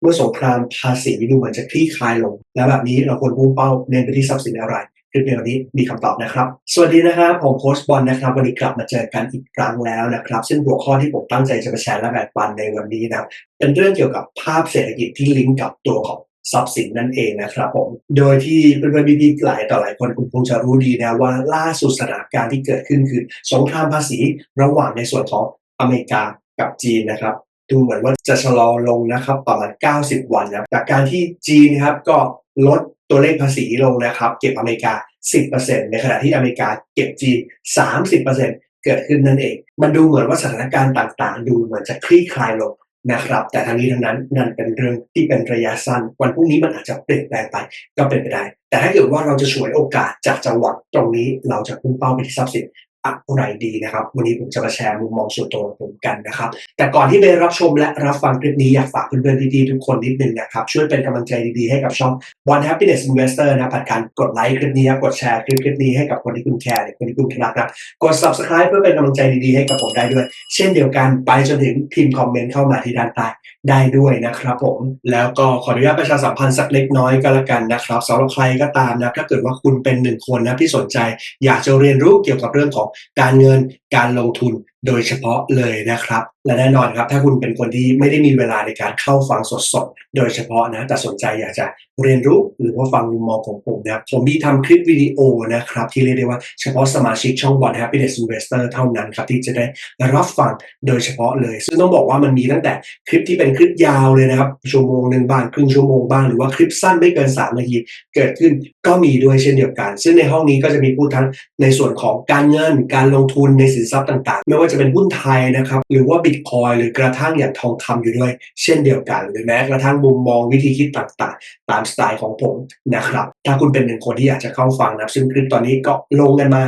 เมื่อสงครามภาษีดูเหมือนจะคลี่คลายลง แล้วแบบนี้เราควรพุ่งเป้าเน้นไปที่ทรัพย์สินอะไรคลิปในวันนี้มีคำตอบนะครับ สวัสดีนะครับผมโค้ชบอลนะครับ วันนี้กลับมาเจอกันอีกครั้งแล้วนะครับ ซึ่งหัวข้อที่ผมตั้งใจจะมาแชร์และแบ่งปันในวันนี้นะครับเป็นเรื่องเกี่ยวกับภาพเศรษฐกิจที่ลิงก์กับตัวของทรัพย์สินนั่นเองนะครับผม โดยที่เพื่อนๆพี่ๆหลายต่อหลายคนคุณคงจะรู้ดีนะว่าล่าสุดสถานการณ์ที่เกิดขึ้นคือสงครามภาษีระหว่างในส่วนของอเมริกากับจีนนะครับ ดูเหมือนว่าจะชะลอลงนะครับประมาณ 90 วันนะจากการที่จีนนะครับก็ลดตัวเลขภาษีลงนะครับ เก็บอเมริกา 10%ในขณะที่อเมริกาเก็บจีน 30%เกิดขึ้นนั่นเอง มันดูเหมือนว่าสถานการณ์ต่างๆ ดูเหมือนจะคลี่คลายลงนะครับ แต่ทั้งนี้ทั้งนั้นนั่นเป็นเรื่องที่เป็นระยะสั้น วันพรุ่งนี้มันอาจจะเปลี่ยนแปลงไปก็เป็นไปได้ แต่ถ้าเกิดว่าเราจะฉวยโอกาสจากจังหวะตรงนี้เราจะพุ่งเป้าไปที่ทรัพย์สิน อะไรดีนะครับ วันนี้ผมจะมาแชร์มุมมองส่วนตัวของผมกันนะครับ แต่ก่อนที่ไปรับชมและรับฟังคลิปนี้อยากฝากเพื่อนๆดีๆทุกคนนิดนึงนะครับ ช่วยเป็นกำลังใจดีๆให้กับช่อง One Happiness Investor นะผ่านการกดไลค์คลิปนี้กดแชร์คลิปคลิปนี้ให้กับคนที่คุณแคร์หรือคนที่คุณรักนะกด subscribe เพื่อเป็นกำลังใจดีๆให้กับผมได้ด้วย เช่นเดียวกันไปจนถึงพิมพ์คอมเมนต์เข้ามาที่ด้านใต้ได้ด้วยนะครับผม แล้วก็ขออนุญาตประชาสัมพันธ์สักเล็กน้อยก็แล้วกันนะครับสำหรับใครก็ตามนะถ้าเกิดว่าคุณเป็นหนึ่งคนนะที่สนใจ อยากจะเรียนรู้เกี่ยวกับเรื่องของการเงินการลงทุน โดยเฉพาะเลยนะครับ และแน่นอนครับ ถ้าคุณเป็นคนที่ไม่ได้มีเวลาในการเข้าฟังสดๆ โดยเฉพาะนะแต่สนใจอยากจะเรียนรู้หรือว่าฟังมุมมองของผมนะครับผมมีทำคลิปวิดีโอนะครับ ที่เรียกได้ว่าเฉพาะสมาชิกช่อง One Happiness Investor เท่านั้นครับ ที่จะได้รับฟังโดยเฉพาะเลย ซึ่งต้องบอกว่ามันมีตั้งแต่คลิปที่เป็นคลิปยาวเลยนะครับชั่วโมงหนึ่งบ้างครึ่งชั่วโมงบ้างหรือว่าคลิปสั้นไม่เกิน3นาทีเกิดขึ้นก็มีด้วยเช่นเดียวกัน ซึ่งในห้องนี้ก็จะมีพูดทั้งในส่วนของการเงินการลงทุนในสินทรัพย์ต่าง ๆ ไม่ว่าจะเป็นหุ้นไทยนะครับ หรือว่าบิตคอยหรือกระทั่งอย่างทองคำอยู่ด้วย เช่นเดียวกัน หรือแม้กระทั่งมุมมองวิธีคิดต่างๆ ตามสไตล์ของผมนะครับ ถ้าคุณเป็นหนึ่งคนที่อยากจะเข้าฟังนะซึ่งคลิปตอนนี้ก็ลงกันมา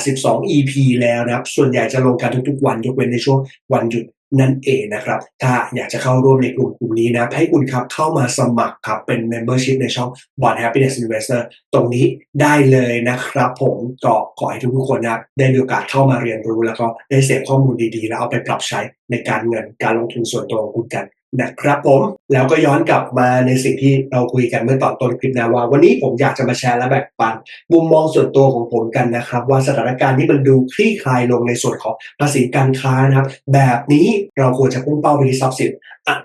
82 EP แล้วนะครับ ส่วนใหญ่จะลงกันทุกๆวันยกเว้นในช่วงวันหยุด นั่นเองนะครับ ถ้าอยากจะเข้าร่วมในกลุ่มกลุ่มนี้นะให้คุณครับเข้ามาสมัครครับเป็น membership ในช่อง One Happiness Investor ตรงนี้ได้เลยนะครับ ผมก็ขอให้ทุกคนนะได้มีโอกาสเข้ามาเรียนรู้แล้วก็ได้เสพข้อมูลดีๆ แล้วเอาไปปรับใช้ในการเงินการลงทุนส่วนตัวของคุณกัน นะครับผมแล้วก็ย้อนกลับมาในสิ่งที่เราคุยกันเมื่อตอนต้นคลิปนะว่า วันนี้ผมอยากจะมาแชร์และแบ่งปัน มุมมองส่วนตัวของผมกันนะครับ ว่าสถานการณ์ที่มันดูคลี่คลายลงในส่วนของภาษีการค้านะครับ แบบนี้เราควรจะพุ่งเป้าไปที่ทรัพย์สิน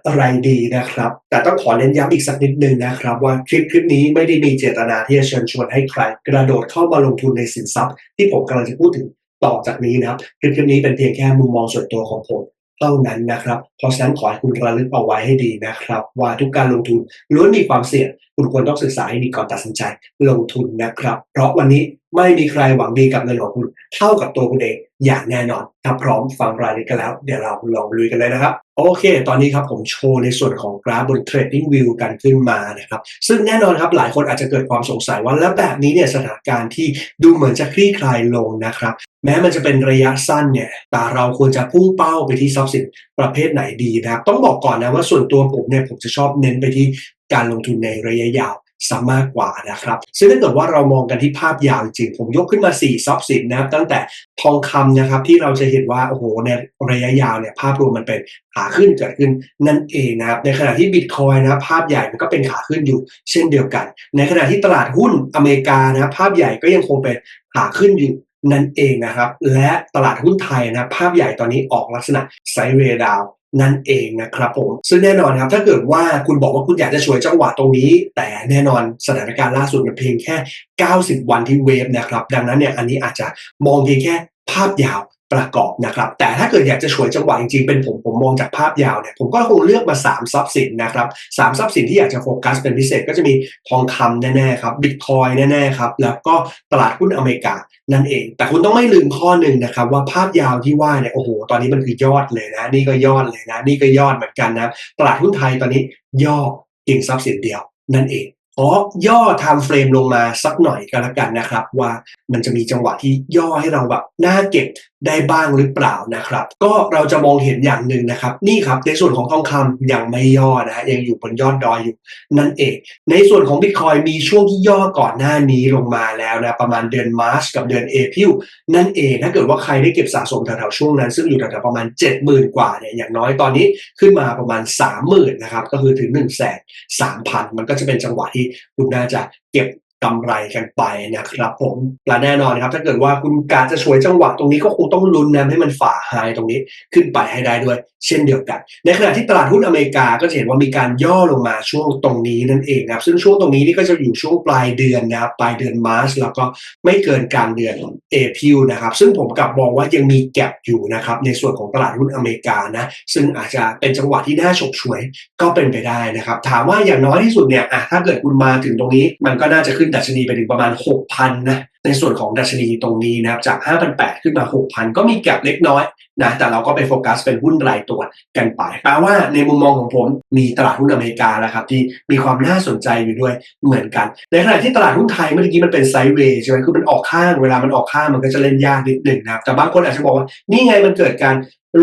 อะไรดีนะครับ แต่ต้องขอเน้นย้ำอีกสักนิดนึงนะครับ ว่าคลิปคลิปนี้ไม่ได้มีเจตนาที่จะเชิญชวนให้ใคร กระโดดเข้ามาลงทุนในสินทรัพย์ ที่ผมกำลังจะพูดถึงต่อจากนี้นะครับคลิปคลิปนี้เป็นเพียงแค่มุมมองส่วนตัวของผม เท่านั้นนะครับ เพราะฉะนั้นขอให้คุณระลึกเอาไว้ให้ดีนะครับ ว่าทุกการลงทุนล้วนมีความเสี่ยง คุณควรต้องศึกษาให้ดีก่อนตัดสินใจลงทุนนะครับ เพราะวันนี้ ไม่มีใครหวังดีกับเงินของคุณเท่ากับตัวคุณเองอย่างแน่นอนถ้าพร้อมฟังรายละเอียดกันแล้ว เดี๋ยวเราลองลุยกันเลยนะครับ โอเค ตอนนี้ครับผมโชว์ในส่วนของกราฟบน Trading View กันขึ้นมานะครับ ซึ่งแน่นอนครับหลายคนอาจจะเกิดความสงสัยว่าแล้วแบบนี้เนี่ยสถานการณ์ที่ดูเหมือนจะคลี่คลายลงนะครับ แม้มันจะเป็นระยะสั้นเนี่ยแต่เราควรจะพุ่งเป้าไปที่ทรัพย์สินประเภทไหนดีนะครับต้องบอกก่อนนะว่าส่วนตัวผมเนี่ยผมจะชอบเน้นไปที่การลงทุนในระยะยาว ซะมากกว่านะครับซึ่งถ้าเกิดว่าเรามองกันที่ภาพยาวจริง ผมยกขึ้นมา 4 ทรัพย์สินนะครับตั้งแต่ทองคำนะครับที่เราจะเห็นว่าโอ้โหในระยะยาวเนี่ยภาพรวมมันเป็นขาขึ้นเกิดขึ้นนั่นเองนะครับในขณะที่บิตคอยนะภาพใหญ่มันก็เป็นขาขึ้นอยู่เช่นเดียวกัน ในขณะที่ตลาดหุ้นอเมริกานะภาพใหญ่ก็ยังคงเป็นขาขึ้นอยู่นั่นเองนะครับ และตลาดหุ้นไทยนะภาพใหญ่ตอนนี้ออกลักษณะไซเวดาว นั่นเองนะครับผมซึ่งแน่นอนครับ ถ้าเกิดว่าคุณบอกว่าคุณอยากจะช่วยจังหวะตรงนี้ แต่แน่นอนสถานการณ์ล่าสุดมันเพียงแค่ 90 วันที่เวฟนะครับ ดังนั้นเนี่ยอันนี้อาจจะมองเพียงแค่ภาพยาว ประกอบนะครับ แต่ถ้าเกิดอยากจะฉวยจังหวะจริงๆ เป็นผมผมมองจากภาพยาวเนี่ยผมก็คงเลือกมา 3 ทรัพย์สินนะครับสามทรัพย์สินที่อยากจะโฟกัสเป็นพิเศษก็จะมีทองคำแน่ๆครับบิตคอยแน่ๆครับแล้วก็ตลาดหุ้นอเมริกานั่นเอง แต่คุณต้องไม่ลืมข้อหนึ่งนะครับว่าภาพยาวที่ว่าเนี่ยโอ้โหตอนนี้มันคือยอดเลยนะ นี่ก็ยอดเลยนะ นี่ก็ยอดเหมือนกันนะตลาดหุ้นไทยตอนนี้ย่อเพียงทรัพย์สินเดียวนั่นเอง อย่อ time frame ลงมาสักหน่อยก็แล้วกันนะครับ ว่ามันจะมีจังหวะที่ย่อให้เราแบบน่าเก็บได้บ้างหรือเปล่านะครับ ก็เราจะมองเห็นอย่างหนึ่งนะครับ นี่ครับในส่วนของทองคำยังไม่ย่อนะฮะยังอยู่บนยอดดอยอยู่นั่นเอง ในส่วนของบิตคอยมีช่วงที่ย่อก่อนหน้านี้ลงมาแล้วนะประมาณเดือนมาร์ชกับเดือนเอพิลนั่นเองถ้าเกิดว่าใครได้เก็บสะสมแถวๆช่วงนั้น ซึ่งอยู่แถวๆประมาณ 70,000 กว่าเนี่ยอย่างน้อยตอนนี้ขึ้นมาประมาณ 30,000นะครับก็คือถึง1 3 0 0 0มันก็จะเป็นจังหวะที่คุณน่าจะเก็บ กำไรกันไปนะครับผมและแน่นอนครับ ถ้าเกิดว่าคุณการจะช่วยจังหวะตรงนี้ก็คงต้องลุ้นนะให้มันฝ่าไฮตรงนี้ขึ้นไปให้ได้ด้วย เช่นเดียวกัน ในขณะที่ตลาดหุ้นอเมริกาก็จะเห็นว่ามีการย่อลงมาช่วงตรงนี้นั่นเองนะครับซึ่งช่วงตรงนี้นี่ก็จะอยู่ช่วงปลายเดือนนะครับปลายเดือนมาร์ชแล้วก็ไม่เกินกลางเดือนเอพิลนะครับซึ่งผมกลับมองว่ายังมีแกลบอยู่นะครับในส่วนของตลาดหุ้นอเมริกานะซึ่งอาจจะเป็นจังหวะที่น่าฉกฉวยก็เป็นไปได้นะครับถามว่าอย่างน้อยที่สุดเนี่ยอะถ้าเกิดคุณมาถึงตรงนี้มันก็น่าจะขึ้นดัชนีไปถึงประมาณ 6,000 นะ ในส่วนของดัชนีตรงนี้นะครับจาก 5,800 ขึ้นมา 6,000 ก็มีแกลบเล็กน้อยนะแต่เราก็ไปโฟกัสเป็นหุ้นรายตัวกันไปแปลว่าในมุมมองของผมมีตลาดหุ้นอเมริกาแล้วครับที่มีความน่าสนใจอยู่ด้วยเหมือนกัน ในขณะที่ตลาดหุ้นไทยเมื่อกี้มันเป็นไซด์เวย์ใช่ไหมคือมันออกข้างเวลามันออกข้างมันก็จะเล่นยากนิดหนึ่งนะครับแต่บางคนอาจจะบอกว่านี่ไงมันเกิดการ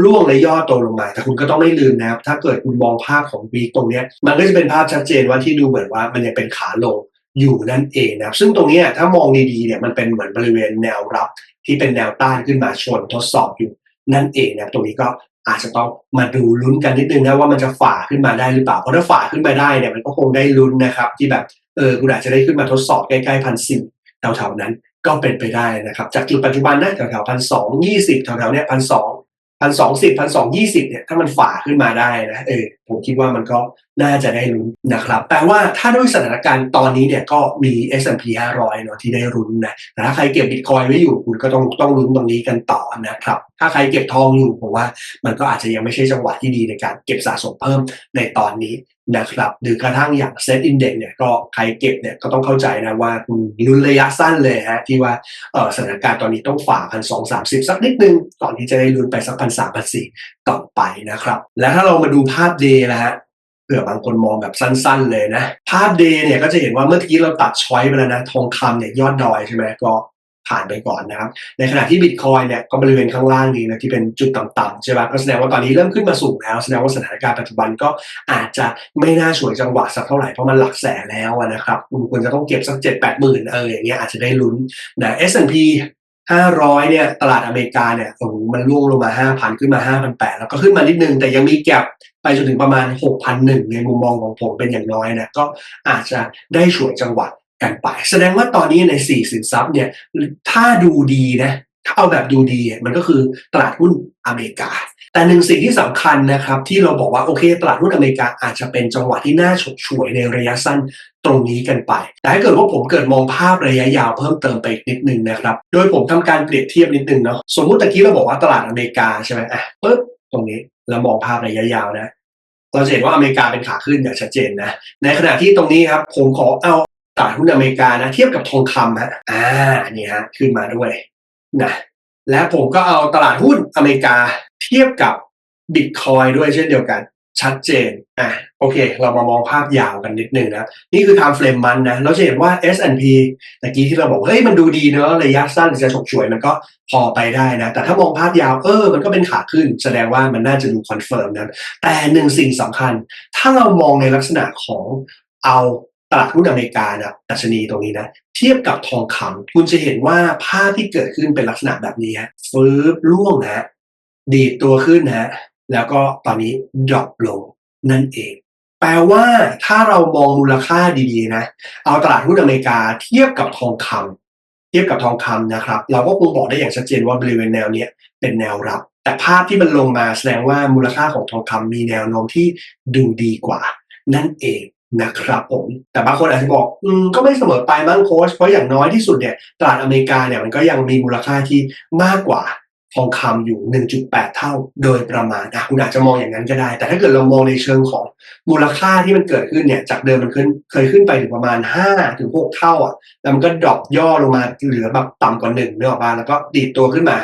ร่วงและย่อตัวลงมา แต่คุณก็ต้องไม่ลืมนะครับ ถ้าเกิดคุณมองภาพของวีคตรงนี้ มันก็จะเป็นภาพชัดเจนว่าที่ดูเหมือนว่ามันยังเป็นขาลง อยู่นั่นเองนะครับซึ่งตรงนี้ถ้ามองดีๆเนี่ยมันเป็นเหมือนบริเวณแนวรับ ที่เป็นแนวต้านขึ้นมาชนทดสอบอยู่นั่นเองนะตรงนี้ก็อาจจะต้องมาดูลุ้นกันนิดนึงนะว่ามันจะฝ่าขึ้นมาได้หรือเปล่าเพราะถ้าฝ่าขึ้นมาได้เนี่ยมันก็คงได้ลุ้นนะครับที่แบบเออคุณอาจจะได้ขึ้นมาทดสอบใกล้ๆพันสี่แถวๆนั้นก็เป็นไปได้นะครับจากจุดปัจจุบันนะแถวๆพันสองยี่สิบแถวๆเนี้ยพันสองพันสองสิบพันสองยี่สิบเนี่ยถ้ามันฝ่าขึ้นมาได้นะเออผมคิดว่ามันก็ น่าจะได้ลุ้นนะครับแต่ว่าถ้าด้วยสถานการณ์ตอนนี้เนี่ยก็มี S&P 500เนาะที่ได้ลุ้นนะแต่ถ้าใครเก็บบิตคอยไว้อยู่คุณก็ต้องต้องลุ้นตรงนี้กันต่อนะครับ ถ้าใครเก็บทองอยู่ผมว่า มันก็อาจจะยังไม่ใช่จังหวะที่ดีในการเก็บสะสมเพิ่มในตอนนี้นะครับ หรือกระทั่งอย่างเซตอินเด็กเนี่ยก็ใครเก็บเนี่ยก็ต้องเข้าใจนะว่าคุณลุ้นระยะสั้นเลยฮะที่ว่าเออสถานการณ์ตอนนี้ต้องฝ่าพันสองสามสิบสักนิดนึงก่อนที่จะได้ลุ้นไปสักพันสามพันสี่ต่อไปนะครับ และถ้าเรามาดูภาพเดย์นะฮะ เผื่อบางคนมองแบบสั้นๆเลยนะ ภาพเดย์เนี่ยก็จะเห็นว่าเมื่อกี้เราตัดช้อยไปแล้วนะ ทองคำเนี่ยยอดดอยใช่ไหมก็ผ่านไปก่อนนะครับ ในขณะที่บิตคอยเนี่ยก็บริเวณข้างล่างนี้นะที่เป็นจุดต่ำๆใช่ไหมก็แสดงว่าตอนนี้เริ่มขึ้นมาสูงแล้ว แสดงว่าสถานการณ์ปัจจุบันก็อาจจะไม่น่าฉวยจังหวะสักเท่าไหร่เพราะมันหลักแสนแล้วนะครับคุณควรจะต้องเก็บสักเจ็ดแปดหมื่นเอออย่างเงี้ยอาจจะได้ลุ้นนะ S&P ห้าร้อยเนี่ยตลาดอเมริกาเนี่ยโอ้โหมันร่วงลงมาห้าพันขึ้นมาห้าพันแปดแล้วก็ขึ้นมานิดนึง แต่ยังมีแก็บไปจนถึงประมาณ6,001ในมุมมองของผมเป็นอย่างน้อยนะก็อาจจะได้ฉวยจังหวะกันไป แสดงว่าตอนนี้ในสี่สินทรัพย์เนี่ยถ้าดูดีนะถ้าเอาแบบดูดีมันก็คือตลาดหุ้นอเมริกา แต่หนึ่งสิ่งที่สำคัญนะครับ ที่เราบอกว่าโอเค ตลาดหุ้นอเมริกาอาจจะเป็นจังหวะที่น่าฉกฉวยในระยะสั้นตรงนี้กันไป แต่ถ้าเกิดว่าผมเกิดมองภาพระยะยาวเพิ่มเติมไปอีกนิดนึงนะครับ โดยผมทำการเปรียบเทียบนิดนึงเนาะสมมุติตะกี้เราบอกว่าตลาดอเมริกาใช่ไหมอะปึ๊บตรงนี้เรามองภาพระยะยาวนะเราจะเห็นว่าอเมริกาเป็นขาขึ้นอย่างชัดเจนนะในขณะที่ตรงนี้ครับผมขอเอาตลาดหุ้นอเมริกานะเทียบกับทองคำฮะอ่านี่ฮะขึ้นมาด้วยนะและผมก็เอาตลาดหุ้นอเมริกา เทียบกับบิตคอยด้วยเช่นเดียวกัน ชัดเจนอะโอเค เรามามองภาพยาวกันนิดนึงนะ นี่คือ time frame มันนะ เราจะเห็นว่า S&P ตะกี้ที่เราบอก เฮ้ย มันดูดีเนอะระยะสั้นจะฉกฉวยมันก็พอไปได้นะ แต่ถ้ามองภาพยาว เออ มันก็เป็นขาขึ้น แสดงว่ามันน่าจะดูคอนเฟิร์มนะ แต่หนึ่งสิ่งสำคัญ ถ้าเรามองในลักษณะของเอาตลาดหุ้นอเมริกานะดัชนีตรงนี้นะ เทียบกับทองคำคุณจะเห็นว่าภาพที่เกิดขึ้นเป็นลักษณะแบบนี้ฮะฟื้บล่วงนะ ดีดตัวขึ้นนะแล้วก็ตอนนี้ดรอปลงนั่นเอง แปลว่าถ้าเรามองมูลค่าดีๆนะ เอาตลาดหุ้นอเมริกาเทียบกับทองคำเทียบกับทองคำนะครับ เราก็คงบอกได้อย่างชัดเจนว่าบริเวณแนวเนี้ยเป็นแนวรับ แต่ภาพที่มันลงมาแสดงว่ามูลค่าของทองคำมีแนวโน้มที่ดูดีกว่า นั่นเองนะครับผม แต่บางคนอาจจะบอก อืม ก็ไม่เสมอไปมั้งโค้ช เพราะอย่างน้อยที่สุดเนี่ย ตลาดอเมริกาเนี่ยมันก็ยังมีมูลค่าที่มากกว่า ทองคำอยู่ 1.8 เท่าโดยประมาณอะคุณอาจจะมองอย่างนั้นก็ได้ แต่ถ้าเกิดเรามองในเชิงของมูลค่าที่มันเกิดขึ้นเนี่ย จากเดิมมันขึ้นเคยขึ้นไปถึงประมาณ 5 ถึง 6 เท่าอะ แล้วมันก็ดรอปย่อลงมาเหลือแบบต่ำกว่า1เนื้อออกมาแล้วก็ดีดตัวขึ้นมา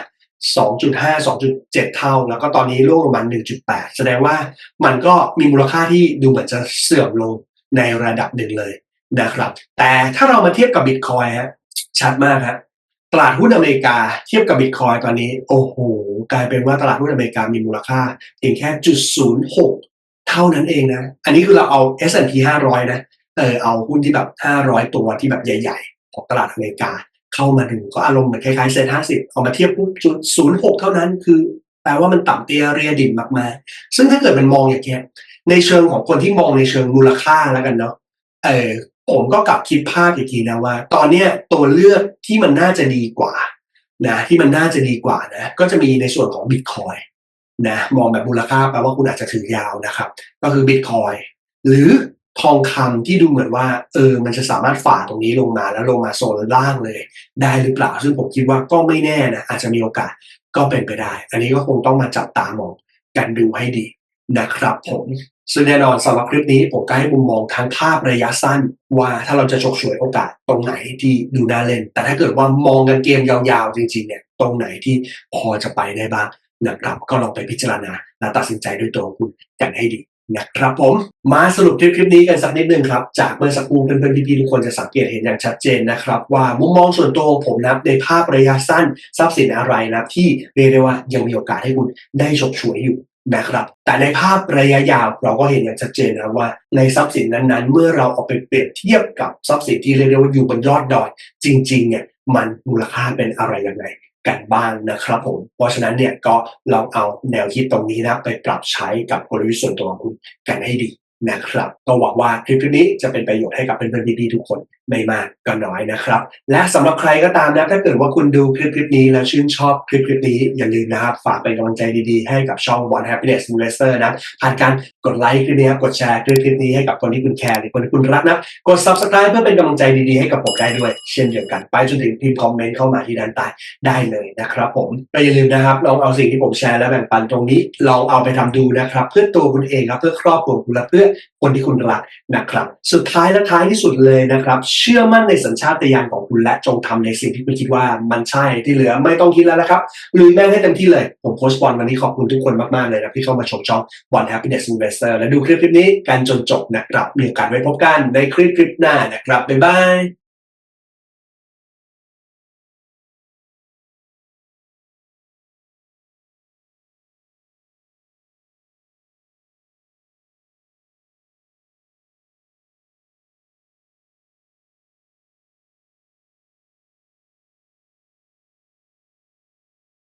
2.5 2.7 เท่า แล้วก็ตอนนี้ร่วงลงมา1.8 แสดงว่ามันก็มีมูลค่าที่ดูเหมือนจะเสื่อมลงในระดับหนึ่งเลยนะครับ แต่ถ้าเรามาเทียบกับบิตคอยฮะชัดมากฮะ ตลาดหุ้นอเมริกาเทียบกับบิตคอยตอนนี้ โอ้โห กลายเป็นว่าตลาดหุ้นอเมริกามีมูลค่าเพียงแค่จุดศูนย์หกเท่านั้นเองนะ อันนี้คือเราเอา S&P 500 นะ เออเอาหุ้นที่แบบ 500 ตัวที่แบบใหญ่ ๆ ของตลาดอเมริกา เข้ามาดูก็อารมณ์เหมือนคล้ายๆเซ็นห้าสิบเอามาเทียบปุ๊บจุดศูนย์หกเท่านั้นคือแปลว่ามันต่ำเตี้ยเรียดินมากๆ ซึ่งถ้าเกิดมันมองอย่างเงี้ยในเชิงของคนที่มองในเชิงมูลค่าแล้วกันเนาะเออ ผมก็กลับคิดภาพอีกทีนะว่า ตอนเนี้ยตัวเลือกที่มันน่าจะดีกว่านะที่มันน่าจะดีกว่านะก็จะมีในส่วนของบิตคอยนะมองแบบมูลค่าแปลว่าคุณอาจจะถือยาวนะครับ ก็คือบิตคอยหรือทองคำที่ดูเหมือนว่าเออมันจะสามารถฝ่าตรงนี้ลงมาแล้วลงมาโซนล่างเลย ได้หรือเปล่า ซึ่งผมคิดว่าก็ไม่แน่นะอาจจะมีโอกาสก็เป็นไปได้ อันนี้ก็คงต้องมาจับตามองกันดูให้ดี นะครับผมซึ่งแน่นอนสำหรับคลิปนี้ผมก็ให้มุมมองทางภาพระยะสั้น ว่าถ้าเราจะฉกฉวยโอกาสตรงไหนที่ดูน่าเล่น แต่ถ้าเกิดว่ามองกันเกมยาวๆ จริงๆเนี่ยตรงไหนที่พอจะไปได้บ้างนะครับก็ลองไปพิจารณาและตัดสินใจด้วยตัวคุณกันให้ดีนะครับผมมาสรุปคลิปคลิปนี้กันสักนิดนึงครับ จากเมื่อสักครู่เพื่อนๆพี่ๆทุกคนจะสังเกตเห็นอย่างชัดเจนนะครับ ว่ามุมมองส่วนตัวผมนะครับในภาพระยะสั้นทรัพย์สินอะไรนะที่เรียกได้ว่ายังมีโอกาสให้คุณได้ฉกฉวยอยู่ นะครับ แต่ในภาพระยะยาวเราก็เห็นอย่างชัดเจนนะว่า ในทรัพย์สินนั้นๆ เมื่อเราเอาไปเปรียบเทียบกับทรัพย์สินที่เรียกได้ว่าอยู่บนยอดดอย จริงๆเนี่ยมันมูลค่าเป็นอะไรยังไงกันบ้างนะครับผม เพราะฉะนั้นเนี่ยก็ลองเอาแนวคิดตรงนี้นะไปปรับใช้กับกลยุทธ์ส่วนตัวของคุณกันให้ดีนะครับ ก็หวังว่าคลิปนี้จะเป็นประโยชน์ให้กับเพื่อนๆพี่ๆทุกคนไม่มากก็น้อยนะครับ และสำหรับใครก็ตามนะถ้าเกิดว่าคุณดูคลิปคลิปนี้แล้วชื่นชอบคลิปคลิปนี้อย่าลืมนะครับ ฝากเป็นกำลังใจดีๆ ให้กับช่อง One Happiness Investor นะผ่านการกดไลค์คลิปนี้กดแชร์คลิปคลิปนี้ให้กับคนที่คุณแคร์หรือคนที่คุณรักนะกด Subscribe เพื่อเป็นกำลังใจดีๆให้กับผมได้ด้วย เช่นเดียวกันไปจนถึงพิมพ์คอมเมนต์เข้ามาที่ด้านใต้ได้เลยนะครับผมก็อย่าลืมนะครับลองเอาสิ่งที่ผมแชร์และแบ่งปันตรงนี้ลองเอาไปทำดูนะครับ เพื่อตัวคุณเองครับเพื่อครอบครัวคุณและเพื่อคนที่คุณรักนะครับ สุดท้ายและท้ายที่สุดเลยนะครับเชื่อมั่นในสัญชาตญาณของคุณและจงทำในสิ่งที่คุณคิดว่ามันใช่ที่เหลือไม่ต้องคิดแล้วนะครับลุยแม่งให้เต็มที่เลย ผมโพสต์บอลวันนี้ขอบคุณทุกคนมาก ๆ เลยนะที่เข้ามาชมช่องบอลแฮปปี้เนสอินเวสเตอร์และดูคลิปคลิปนี้กันจนจบนะครับมีโอกาสไว้พบกันในคลิปคลิปหน้านะครับบ๊ายบาย